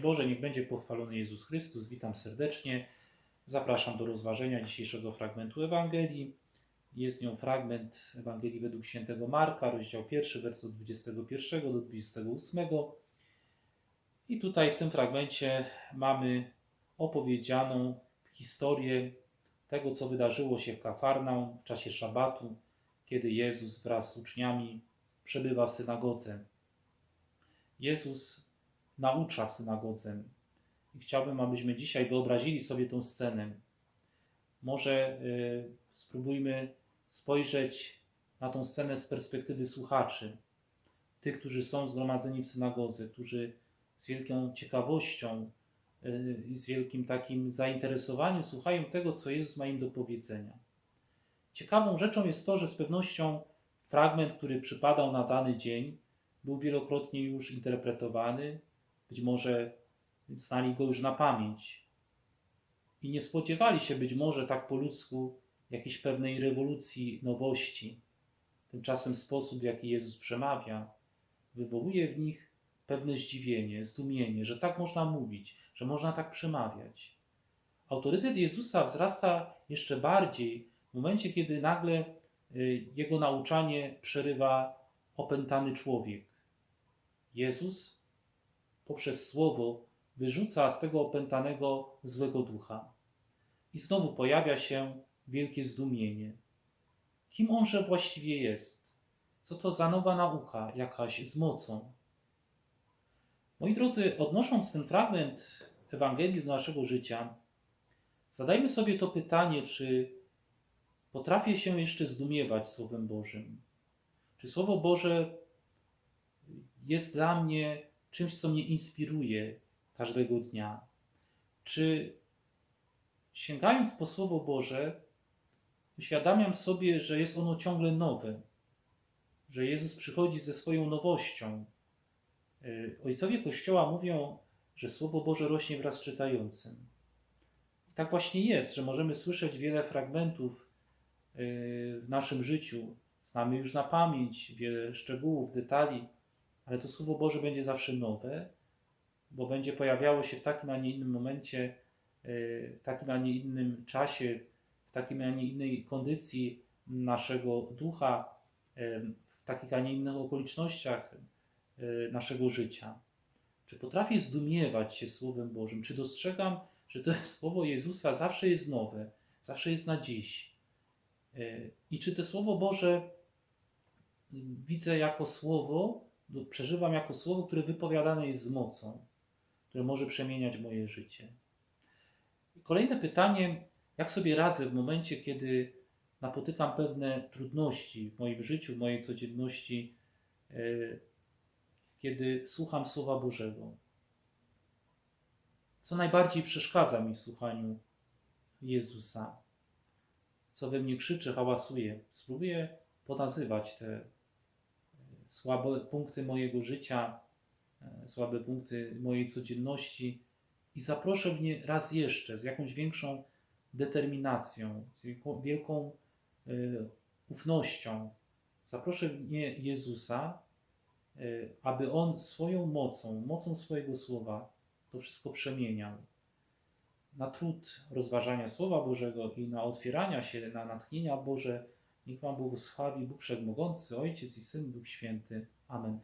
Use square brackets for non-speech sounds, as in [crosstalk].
Boże, niech będzie pochwalony Jezus Chrystus. Witam serdecznie. Zapraszam do rozważenia dzisiejszego fragmentu Ewangelii. Jest nią fragment Ewangelii według świętego Marka, rozdział 1, wers od 21 do 28. I tutaj w tym fragmencie mamy opowiedzianą historię tego, co wydarzyło się w Kafarnaum w czasie szabatu, kiedy Jezus wraz z uczniami przebywa w synagodze. Jezus naucza w synagodze. I chciałbym, abyśmy dzisiaj wyobrazili sobie tę scenę. Może y, spróbujmy spojrzeć na tą scenę z perspektywy słuchaczy, tych, którzy są zgromadzeni w synagodze, którzy z wielką ciekawością y, i z wielkim takim zainteresowaniem słuchają tego, co Jezus ma im do powiedzenia. Ciekawą rzeczą jest to, że z pewnością fragment, który przypadał na dany dzień, był wielokrotnie już interpretowany, być może znali go już na pamięć. I nie spodziewali się być może tak po ludzku jakiejś pewnej rewolucji nowości. Tymczasem sposób, w jaki Jezus przemawia, wywołuje w nich pewne zdziwienie, zdumienie, że tak można mówić, że można tak przemawiać. Autorytet Jezusa wzrasta jeszcze bardziej w momencie, kiedy nagle y, jego nauczanie przerywa opętany człowiek. Jezus poprzez słowo wyrzuca z tego opętanego złego ducha. I znowu pojawia się wielkie zdumienie. Kim onże właściwie jest? Co to za nowa nauka, jakaś z mocą? Moi drodzy, odnosząc ten fragment Ewangelii do naszego życia, zadajmy sobie to pytanie, czy potrafię się jeszcze zdumiewać Słowem Bożym? Czy Słowo Boże jest dla mnie czymś, co mnie inspiruje każdego dnia? Czy sięgając po Słowo Boże, uświadamiam sobie, że jest ono ciągle nowe, że Jezus przychodzi ze swoją nowością. Y, ojcowie Kościoła mówią, że Słowo Boże rośnie wraz z czytającym. I tak właśnie jest, że możemy słyszeć wiele fragmentów y, w naszym życiu. Znamy już na pamięć wiele szczegółów, detali, ale to Słowo Boże będzie zawsze nowe, bo będzie pojawiało się w takim, a nie innym momencie, y, w takim, a nie innym czasie, w takim, a nie innej kondycji naszego ducha, y, w takich, a nie innych okolicznościach y, naszego życia. Czy potrafię zdumiewać się Słowem Bożym? Czy dostrzegam, że to [laughs] Słowo Jezusa zawsze jest nowe, zawsze jest na dziś? I czy to Słowo Boże widzę jako Słowo, przeżywam jako Słowo, które wypowiadane jest z mocą, które może przemieniać moje życie? I kolejne pytanie, jak sobie radzę w momencie, kiedy napotykam pewne trudności w moim życiu, w mojej codzienności, kiedy słucham Słowa Bożego? Co najbardziej przeszkadza mi w słuchaniu Jezusa? Co we mnie krzyczy, hałasuje? Spróbuję ponazywać te słabe punkty mojego życia, słabe punkty mojej codzienności i zaproszę mnie raz jeszcze z jakąś większą determinacją, z wielką, wielką ufnością. Zaproszę mnie Jezusa, aby On swoją mocą, mocą swojego słowa to wszystko przemieniał. Na trud rozważania Słowa Bożego i na otwierania się na natchnienia Boże, niech Wam błogosławi Bóg Wszechmogący, Ojciec i Syn, Duch Święty. Amen.